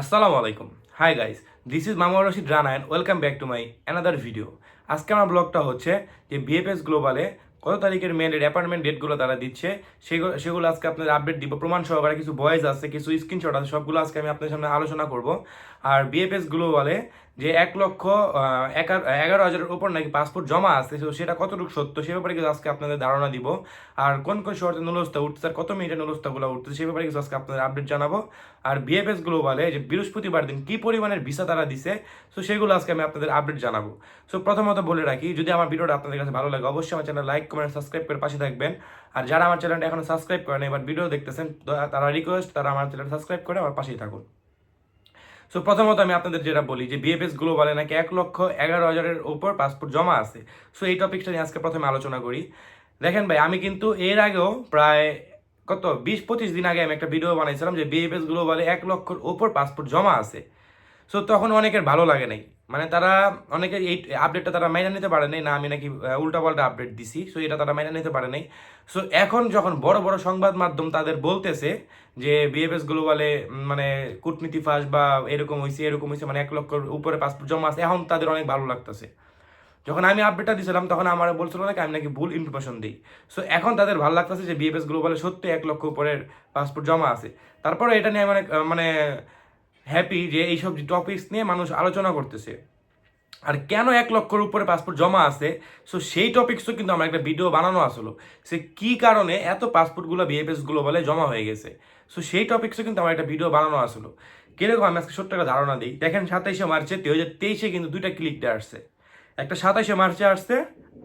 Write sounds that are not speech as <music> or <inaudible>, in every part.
আসসালামু আলাইকুম। High guys this is Mamur Rashid Rana and welcome back to my another video আজকে আমার ব্লগটা হচ্ছে যে বিএফএস গ্লোবালে কত তারিখের মেয়েদের অ্যাপার্টমেন্ট ডেটগুলো তারা দিচ্ছে, সেগুলো সেগুলো আজকে আপনাদের আপডেট দিব। প্রমাণ সহকারে কিছু বয়েস আছে, কিছু স্ক্রিনশট আছে, সবগুলো আজকে আমি আপনাদের সামনে আলোচনা করব। আর বিএফএস গ্লোবালে যে এক লক্ষ এগারো হাজারের উপর নাকি পাসপোর্ট জমা আছে, তো সেটা কতটুকু সত্য? সে ব্যাপারে কিছু আজকে আপনাদের ধারণা দিব। আর কোন কোন শহরে নুলস্তা উঠছে আর কত মিনিটে নুলস্তাগুলো উঠছে, সে ব্যাপারে কিছু আজকে আপনাদের আপডেট জানাব। আর বিএফএস গ্লোবালে যে বৃহস্পতিবার দিন কী পরিমাণের ভিসা তারা দিছে, তো সেগুলো আজকে আমি আপনাদের আপডেট জানাব। সো প্রথমত বলে রাখি, যদি আমার ভিডিওটা আপনাদের কাছে ভালো লাগে, অবশ্যই আমার চ্যানেল লাইক কমেন্ট সাবস্ক্রাইব করে পাশে থাকবেন। আর যারা আমার চ্যানেলটা এখনও সাবস্ক্রাইব করেন এবার ভিডিও দেখতেছেন তারা রিকোয়েস্ট তারা আমার চ্যানেল সাবস্ক্রাইব করে আমার পাশেই থাকুন। সো প্রথমত আমি আপনাদের যেটা বলি যে বিএফএস গ্লোবালে নাকি এক লক্ষ এগারো হাজারের ওপর পাসপোর্ট জমা আছে। সো এই টপিকটা নিয়ে আজকে প্রথমে আলোচনা করি। দেখেন ভাই, আমি কিন্তু এর আগেও প্রায় কত, বিশ, পঁচিশ দিন আগে আমি একটা ভিডিও বানাইছিলাম যে বিএফএস গ্লোবালে এক লক্ষর ওপর পাসপোর্ট জমা আছে। সো তখন অনেকের ভালো লাগে নাই। মানে তারা অনেকের এই আপডেটটা তারা মাইনে নিতে পারে নাই। না, আমি নাকি উল্টা পাল্টা আপডেট দিছি। সো এটা তারা মাইনে নিতে পারে নাই। সো এখন যখন বড় বড় সংবাদ মাধ্যম তাদের বলতেছে যে বিএফএস গ্লোবালে মানে কূটনীতি ফাঁস বা এরকম হয়েছে এরকম হয়েছে মানে এক লক্ষর উপরে পাসপোর্ট জমা আছে, এখন তাদের অনেক ভালো লাগতেছে। যখন আমি আপডেটটা দিয়েছিলাম তখন আমার বলছিল নাকি, আমি নাকি ভুল ইনফরমেশন দিই। সো এখন তাদের ভালো লাগতেছে যে বিএফএস গ্লোবালে সত্যি এক লক্ষ উপরের পাসপোর্ট জমা আছে। তারপরে এটা নিয়ে মানে মানে হ্যাপি যে এইসব টপিকস নিয়ে মানুষ আলোচনা করতেছে। আর কেন এক লক্ষর উপরে পাসপোর্ট জমা আছে? সো সেই টপিক্সও কিন্তু আমার একটা ভিডিও বানানো আসলো সে কি কারণে এত পাসপোর্টগুলো বিএফএস গ্লোবালে জমা হয়ে গেছে? সো সেই টপিক্সও কিন্তু আমার একটা ভিডিও বানানো আসলো কীরকম আমি আজকে ছোট্ট একটা ধারণা দিই। দেখেন সাতাইশে মার্চে দুই হাজার তেইশে কিন্তু দুইটা ক্লিকটা আসছে। একটা সাতাইশে মার্চে আসছে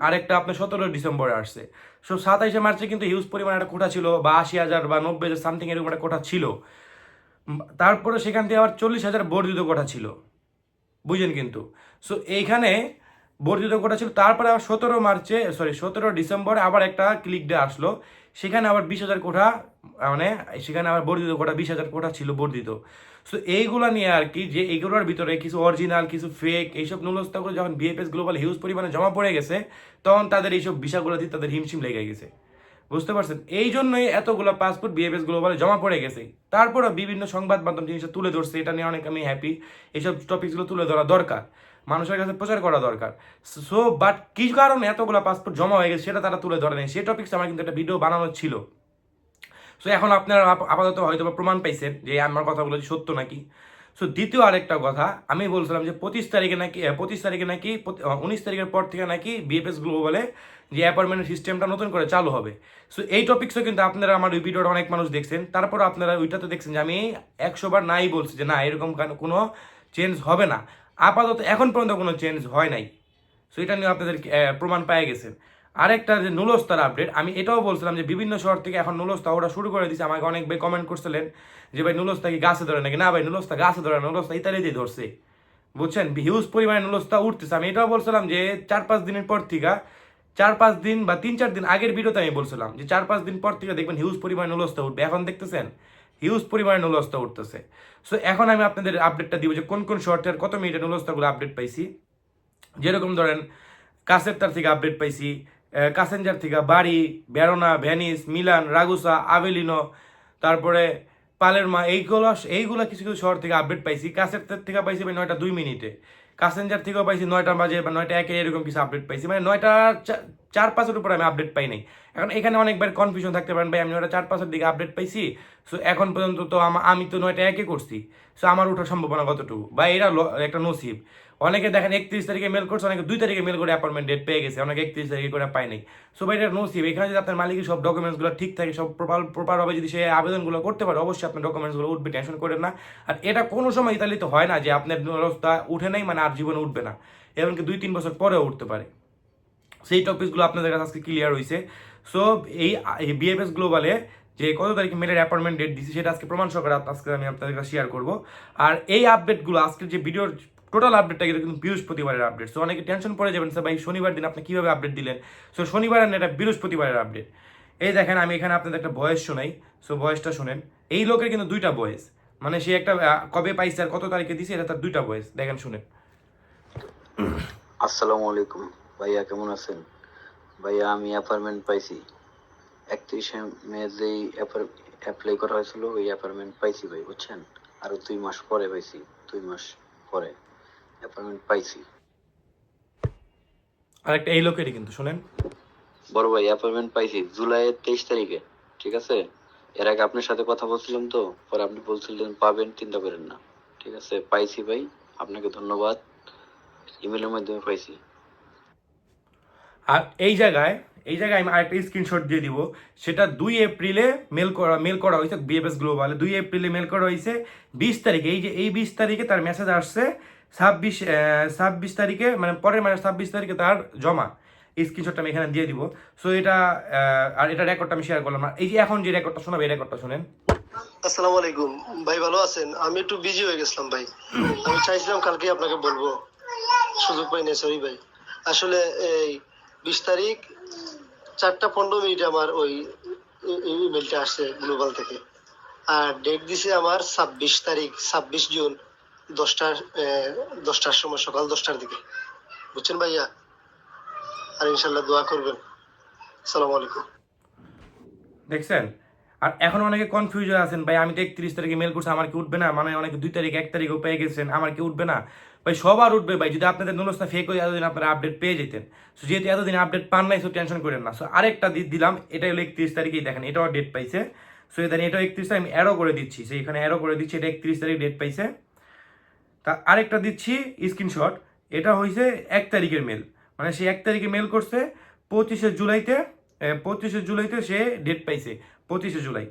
আর একটা আপনার সতেরো ডিসেম্বরে আসছে। সো সাতাইশে মার্চে কিন্তু হিউজ পরিমাণে একটা কোটা ছিল, বা আশি হাজার বা নব্বই হাজার সামথিং এরকম একটা কোটা ছিল। তারপরে সেখান থেকে আবার চল্লিশ হাজার বর্ধিত কোটা ছিল। বুঝেন কিন্তু। সো এইখানে বর্ধিত কোটা ছিল, তারপরে আবার সতেরো মার্চে সরি সতেরো ডিসেম্বরে আবার একটা ক্লিক ডে আসলো। সেখানে আবার বিশ হাজার কোটা মানে সেখানে আবার বর্ধিত কোটা বিশ হাজার কোটা ছিল বর্ধিত। সো এইগুলা নিয়ে আর কি, যে এইগুলোর ভিতরে কিছু অরিজিনাল কিছু ফেক এইসব নুলস্তাগুলো যখন বিএফএস গ্লোবাল হিউজ পরিমাণে জমা পড়ে গেছে, তখন তাদের এইসব বিষয়গুলো দিয়ে তাদের হিমশিম লেগে গেছে। বুঝতে পারছেন? এই জন্যই এতগুলো পাসপোর্ট বিএফএস গ্লোবালে জমা পড়ে গেছে। তারপরে বিভিন্ন সংবাদ মাধ্যম জিনিসটা তুলে ধরছে, এটা নিয়ে অনেক আমি হ্যাপি এইসব টপিকসগুলো তুলে ধরা দরকার। মানুষের কাছে প্রচার করা দরকার। সো বাট কি কারণে এতগুলো পাসপোর্ট জমা হয়ে গেছে সেটা তারা তুলে ধরে নেই? সেই টপিক্স আমার কিন্তু একটা ভিডিও বানানো ছিল। সো এখন আপনারা আপাতত হয়তো প্রমাণ পাইছেন যে আমার কথাগুলো সত্য নাকি? সো দ্বিতীয় আরেকটা কথা, আমি বলছিলাম যে পঁচিশ তারিখে নাকি পঁচিশ তারিখে নাকি উনিশ তারিখের পর থেকে নাকি বিএফএস গ্লোবালে যে অ্যাপার্টমেন্ট সিস্টেমটা নতুন করে চালু হবে। সো এই টপিক্সও কিন্তু আপনারা আমার ভিডিওটা অনেক মানুষ দেখছেন। তারপর আপনারা ওইটাতে দেখছেন যে আমি একশো বার নাই বলছি যে না, এরকম কোনো চেঞ্জ হবে না। আপাতত এখন পর্যন্ত কোনো চেঞ্জ হয় নাই। সো এটা নিয়ে আপনাদের প্রমাণ পেয়ে গেছেন। আরেকটা যে নুলস্তার আপডেট আমি এটাও বলছিলাম যে বিভিন্ন শহর থেকে এখন নুলস্তা ওরা শুরু করে দিচ্ছে আমাকে অনেক ভাই কমেন্ট করছিলেন যে, ভাই, নুলস্তা কি গাছে ধরে নাকি? না, ভাই, নুলস্তা গাছে ধরে নুলস্তা ইতালিতেই ধরছে। বুঝছেন? হিউজ পরিমাণে নুলস্তা উঠতেছে। আমি এটাও বলছিলাম যে চার পাঁচ দিনের পর থেকে চার পাঁচ দিন বা তিন চার দিন আগের ভিডিওতে আমি বলছিলাম যে চার পাঁচ দিন পর থেকে দেখবেন হিউজ পরিমাণে নুলস্তা উঠবে। এখন দেখতেছেন হিউজ পরিমাণে নুলস্তা উঠতেছে। সো এখন আমি আপনাদের আপডেটটা দিব যে, কোন কোন শর্টের কত মিনিটের নুলস্তাগুলো আপডেট পাইছি? যেরকম ধরেন কাসের তার থেকে আপডেট পাইছি কাসেঞ্জার থেকে বাড়ি, বেরোনা ভ্যানিস মিলান, রাগুসা, আভেলিনো, তারপরে পালেরমা, এইগুলো এইগুলো কিছু কিছু শহর থেকে আপডেট পাইছি। কাসের থেকে পাইছি ভাই নয়টা দুই মিনিটে। কাসেঞ্জার থেকেও পাইছি নয়টা বাজে বা নয়টা একে এরকম কিছু আপডেট পাইছি। মানে নয়টা চা- চার পাঁচের উপরে আমি আপডেট পাই নাই। এখন এখানে অনেকবার কনফিউশন থাকতে পারেন ভাই, আমি নয়টা চার পাঁচের দিকে আপডেট পাইছি। সো এখন পর্যন্ত তো আমি তো নয়টা একে করছি। সো আমার ওঠার সম্ভাবনা কতটুকু? বা ল- একটা নসিব। অনেকে দেখেন একত্রিশ তারিখে মেল করছে, অনেকে দুই তারিখে মেল করে অ্যাপয়েন্টমেন্ট ডেট পেয়ে গেছে, অনেকে একত্রিশ তারিখে করে পায় নাই। সো ভাই, এটা নসিব। এখানে যদি আপনার মালিকের সব ডকুমেন্টসগুলো ঠিক থাকে, সব প্রপার প্রপারভাবে যদি সে আবেদনগুলো করতে পারে, অবশ্যই আপনার ডকুমেন্টসগুলো উঠবে টেনশন করেন না। আর এটা কোনো সময় ইতালিতে হয় না যে আপনার অবস্থা উঠে নাই মানে আর জীবনে উঠবে না। এমনকি দুই, তিন বছর পরেও উঠতে পারে। সেই টপিকসগুলো আপনাদের কাছে আজকে ক্লিয়ার হয়েছে সো এই বিএফএস গ্লোবালে যে কত তারিখে মেলের অ্যাপয়েন্টমেন্ট ডেট দিছি, সেটা আজকে প্রমাণ সহকারে আজকে আমি আপনাদের কাছে শেয়ার করব। আর এই আপডেটগুলো আজকের যে ভিডিওর টোটাল আপডেটটা কিন্তু বৃহস্পতিবারের আপডেট সো অনেকে টেনশন পড়ে যাবেন স্যার ভাই শনিবার দিন আপনি কীভাবে আপডেট দিলেন? সো শনিবার না, এটা বৃহস্পতিবারের আপডেট এই দেখেন আমি এখানে আপনাদের একটা ভয়েস শোনাই। সো ভয়েসটা শোনেন। এই লোকের কিন্তু দুইটা ভয়েস মানে সে একটা কবে পাইছে আর কত তারিখে দিছে এটা তার দুইটা ভয়েস দেখেন শুনেন। আসসালামু আলাইকুম। ভাইয়া কেমন আছেন? ভাইয়া আমি অ্যাপার্টমেন্ট পাইছি। একত্রিশে মে যেই অ্যাপ্লাই করা হয়েছিল ওই অ্যাপার্টমেন্ট পাইছি ভাই বুঝছেন? আরও দুই মাস পরে পাইছি দুই মাস পরে। অ্যাপয়েন্টমেন্ট পাইছি। আরেকটা এই লোকেরই কিন্তু শুনেন। বড় ভাই অ্যাপয়েন্টমেন্ট পাইছি জুলাইয়ের তেইশ তারিখে ঠিক আছে? এর আগে আপনার সাথে কথা বলছিলাম তো পরে আপনি বলছিলেন পাবেন চিন্তা করেন না ঠিক আছে? পাইছি ভাই আপনাকে ধন্যবাদ। ইমেলের মাধ্যমে পাইছি। আর এই জায়গায় এই জায়গায় আমি আরেকটা স্ক্রিনশট দিয়ে দিব। সেটা দুই এপ্রিলে মেল করা মেল করা হয়েছে বিএফএস গ্লোবালে দুই এপ্রিলে মেল করা হয়েছে বিশ তারিখে। এই যে, এই বিশ তারিখে তার মেসেজ আসছে ছাব্বিশ ছাব্বিশ তারিখে মানে পরের মাসের ছাব্বিশ তারিখে তার জমা। এই স্ক্রিনশটটা আমি এখানে দিয়ে দিব। সো এটা আর এটা রেকর্ডটা আমি শেয়ার করলাম। এই যে এখন যে রেকর্ডটা শোনাবে, এই রেকর্ডটা শুনেন। আসসালামু আলাইকুম। ভাই, ভালো আছেন? আমি একটু বিজি হয়ে গেছিলাম, ভাই। আমি চাইছিলাম কালকে আপনাকে বলব। সুযোগ পাই নাই সরি ভাই। আসলে এই বিশ তারিখ চারটা পনেরো মিনিটে আমার ওই ইমেলটা আসছে গ্লোবাল থেকে। আর ডেট দিছে আমার ছাব্বিশ তারিখ, ছাব্বিশ জুন দশটার দশটার সময়, সকাল দশটার দিকে। বুঝছেন ভাইয়া? আর ইনশাল্লাহ দোয়া করবেন। আসসালামু আলাইকুম। দেখছেন? আর এখন অনেকে কনফিউজন আছেন, ভাই, আমি তো একত্রিশ তারিখে মেল করছি, আমার কি উঠবে না? মানে অনেকে দুই তারিখ, এক তারিখেও পেয়ে গেছেন, আমার কি উঠবে না? ভাই সবার উঠবে ভাই, যদি আপনাদের নুনস্তা ফেক হয়ে, এতদিন আপনারা আপডেট পেয়ে যেতেন। সো যেহেতু এতদিন আপডেট পান নাই সো টেনশন করেন না। সো আরেকটা দিলাম, এটা হলো একত্রিশ তারিখেই দেখেন, এটাও ডেট পাইছে। সো এখানে এটাও একত্রিশ তারিখ, আমি অ্যারো করে দিচ্ছি। সো এখানে অ্যারো করে দিচ্ছি, এটা একত্রিশ তারিখ ডেট পাইছে। তা আরেকটা দিচ্ছি স্ক্রিনশট এটা হয়েছে এক তারিখের মেল মানে সে এক তারিখে মেল করছে, পঁচিশে জুলাইতে পঁচিশে জুলাইতে সে ডেট পাইছে, পঁচিশে জুলাই।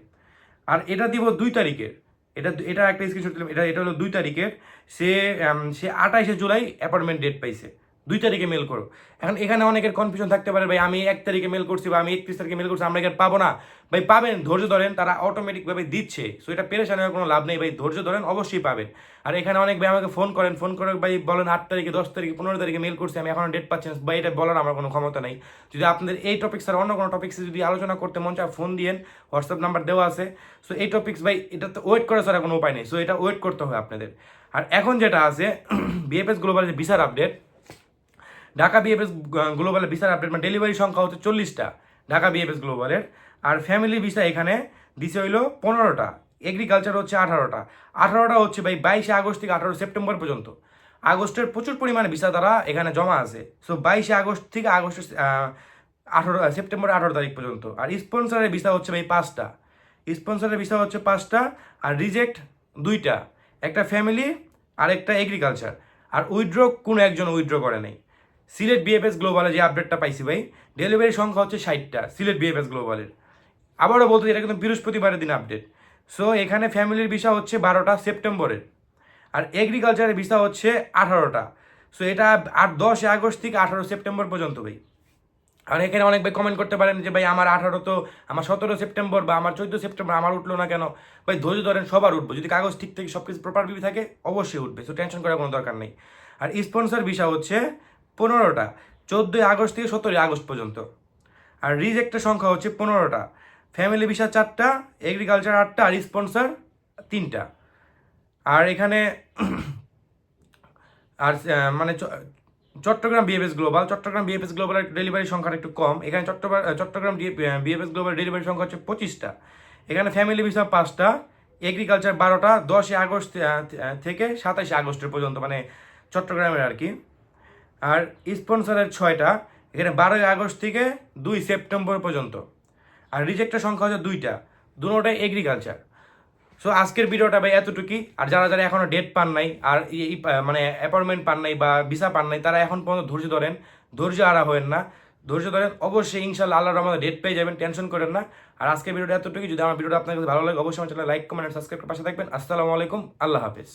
আর এটা দিব দুই তারিখের। এটা এটা একটা স্ক্রিনশট দিলাম। এটা এটা হলো দুই তারিখের। সে সে আঠাইশে জুলাই অ্যাপয়েন্টমেন্ট ডেট পাইছে। দুই তারিখে মেল করো। এখন এখানে অনেকের কনফিউশন থাকতে পারে, ভাই, আমি এক তারিখে মেল করছি বা আমি একত্রিশ তারিখে মেল করছি, আমরা এখানে পাবো না? ভাই, পাবেন, ধৈর্য ধরেন, তারা অটোমেটিকভাবে দিচ্ছে। সো এটা পেরেশান হওয়ার কোনো লাভ নেই, ভাই, ধৈর্য ধরেন, অবশ্যই পাবেন। আর এখানে অনেক ভাই আমাকে ফোন করেন ফোন করে ভাই বলেন, আট তারিখে, দশ তারিখে, পনেরো তারিখে মেল করছি, আমি এখনও ডেট পাচ্ছি না। বা এটা বলার আমার কোনো ক্ষমতা নেই। যদি আপনাদের এই টপিক্স আর অন্য কোনো টপিক্সে যদি আলোচনা করতে মন চায় ফোন দিয়েন হোয়াটসঅ্যাপ নাম্বার দেওয়া আছে। সো এই টপিক্স ভাই এটা তো ওয়েট করা ছাড়া কোনো উপায় নেই। সো এটা ওয়েট করতে হবে আপনাদের। আর এখন যেটা আছে <clears throat> বিএফএস গ্লোবাল যে ভিসার আপডেট ঢাকা বিএফএস গ্লোবালের ভিসার আপডেট মানে ডেলিভারি সংখ্যা হচ্ছে চল্লিশটা ঢাকা বিএফএস গ্লোবালের আর ফ্যামিলি ভিসা এখানে দিছে হইল পনেরোটা এগ্রিকালচার হচ্ছে আঠারোটা। আঠারোটা হচ্ছে ভাই বাইশে আগস্ট থেকে আঠারো সেপ্টেম্বর পর্যন্ত। আগস্টের প্রচুর পরিমাণে ভিসা তারা এখানে জমা আছে। সো বাইশে আগস্ট থেকে আগস্টের আঠারো সেপ্টেম্বর আঠারো তারিখ পর্যন্ত। আর স্পন্সরের ভিসা হচ্ছে ভাই পাঁচটা। স্পন্সরের ভিসা হচ্ছে পাঁচটা, আর রিজেক্ট দুইটা। একটা ফ্যামিলি আর একটা এগ্রিকালচার আর উইথড্র কোনো একজন উইড্র করে নাই। সিলেট বিএফএস গ্লোবালে যে আপডেটটা পাইছি ভাই ডেলিভারি সংখ্যা হচ্ছে ষাটটা, সিলেট বিএফএস গ্লোবালের আবারও বলতে এটা কিন্তু বৃহস্পতিবারের দিন আপডেট সো এখানে ফ্যামিলির ভিসা হচ্ছে বারোটা সেপ্টেম্বরের, আর এগ্রিকালচারের ভিসা হচ্ছে আঠারোটা। সো এটা আর দশই আগস্ট থেকে আঠারো সেপ্টেম্বর পর্যন্ত ভাই। আর এখানে অনেক ভাই কমেন্ট করতে পারেন যে, ভাই, আমার আঠারো তো, আমার সতেরো সেপ্টেম্বর বা আমার চোদ্দ সেপ্টেম্বর, আমার উঠল না কেন? ভাই, ধৈর্য ধরেন, সবার উঠবো। যদি কাগজ ঠিক থেকে সব কিছু প্রপারলি থাকে, অবশ্যই উঠবে। সো টেনশন করার কোনো দরকার নেই। আর স্পন্সর ভিসা হচ্ছে পনেরোটা, চোদ্দোই আগস্ট থেকে সতেরোই আগস্ট পর্যন্ত। আর রিজেক্টের সংখ্যা হচ্ছে পনেরোটা। ফ্যামিলি ভিসা চারটা এগ্রিকালচার আটটা, আর স্পন্সর তিনটা। আর এখানে <clears throat> আর মানে Chittagong BFS global Chittagong BFS গ্লোবালের delivery সংখ্যাটা একটু কম। এখানে Chittagong Chittagong BFS global delivery সংখ্যা হচ্ছে পঁচিশটা। এখানে ফ্যামিলি ভিসা পাঁচটা এগ্রিকালচার বারোটা, দশই আগস্ট থেকে সাতাশে আগস্টের পর্যন্ত মানে চট্টগ্রামের আর কি। আর স্পন্সরের ছয়টা, এখানে বারোই আগস্ট থেকে দুই সেপ্টেম্বর পর্যন্ত। আর রিজেক্টের সংখ্যা হচ্ছে দুইটা দুটোটাই এগ্রিকালচার সো আজকের ভিডিওটা ভাই এতটুকুই। আর যারা যারা এখনও ডেট পান নাই, আর মানে অ্যাপয়েন্টমেন্ট পান নাই বা ভিসা পান নাই, তারা এখন পর্যন্ত ধৈর্য ধরেন। ধৈর্য আরা হয়েন না। ধৈর্য ধরেন, অবশ্যই ইনশাল্লাহ আল্লাহর রহমতে ডেট পেয়ে যাবেন টেনশন করেন না। আর আজকের ভিডিওটা এতটুকুই। যদি আমার ভিডিওটা আপনার কাছে ভালো লাগে, অবশ্যই আমার চ্যানেল লাইক কমেন্ট সাবস্ক্রাইব করে পাশে থাকবেন। আসসালামু আলাইকুম, আল্লাহ হাফিজ।